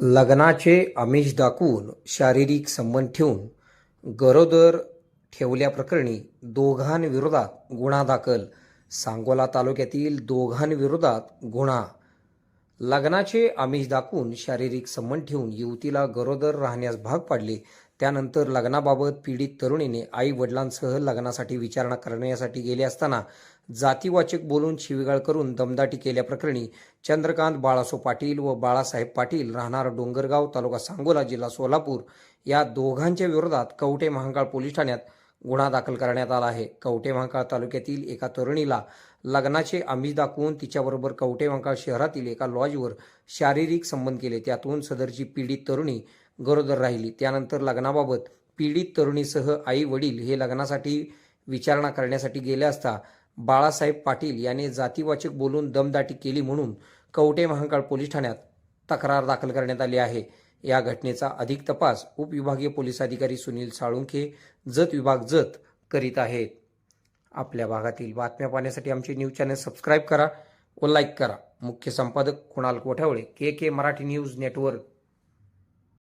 लग्नाचे आमिष दाखवून शारीरिक संबंध ठेवून गरोदर ठेवल्याप्रकरणी दोघांविरोधात गुन्हा दाखल. सांगोला तालुक्यातील दोघांविरोधात गुन्हा. लग्नाचे आमिष दाखवून शारीरिक संबंध ठेवून युवतीला गरोदर राहण्यास भाग पाडले. त्यानंतर लग्नाबाबत पीडित तरुणीने आई वडिलांसह लग्नासाठी विचारणा करण्यासाठी गेले असताना जातीवाचक बोलून शिवीगाळ करून दमदाटी केल्याप्रकरणी चंद्रकांत बाळासो पाटील व बाळासाहेब पाटील राहणार डोंगरगाव तालुका सांगोला जिल्हा सोलापूर या दोघांच्या विरोधात कवटे महांकाळ पोलीस ठाण्यात गुन्हा दाखल करण्यात आला आहे. कवटे महांकाळ तालुक्यातील एका तरुणीला लग्नाचे आमिष दाखवून तिच्याबरोबर कवठे शहरातील एका लॉजवर शारीरिक संबंध केले. त्यातून सदरची पीडित तरुणी गरोदर राहिली. त्यानंतर लग्नाबाबत पीडित तरुणीसह आई वडील हे लग्नासाठी विचारणा करण्यासाठी गेले असता बाळासाहेब पाटील याने जातीवाचक बोलून दमदाटी केली म्हणून कवटे महाकाळ पोलीस ठाण्यात तक्रार दाखल करण्यात आली आहे. या घटनेचा अधिक तपास उपविभागीय पोलीस अधिकारी सुनील साळुंखे जत विभाग जत करीत आहेत. आपल्या भागातील बातम्या पाहण्यासाठी आमचे न्यूज चॅनल सबस्क्राईब करा व लाईक करा. मुख्य संपादक Kunal Kothawale K K Marathi news network.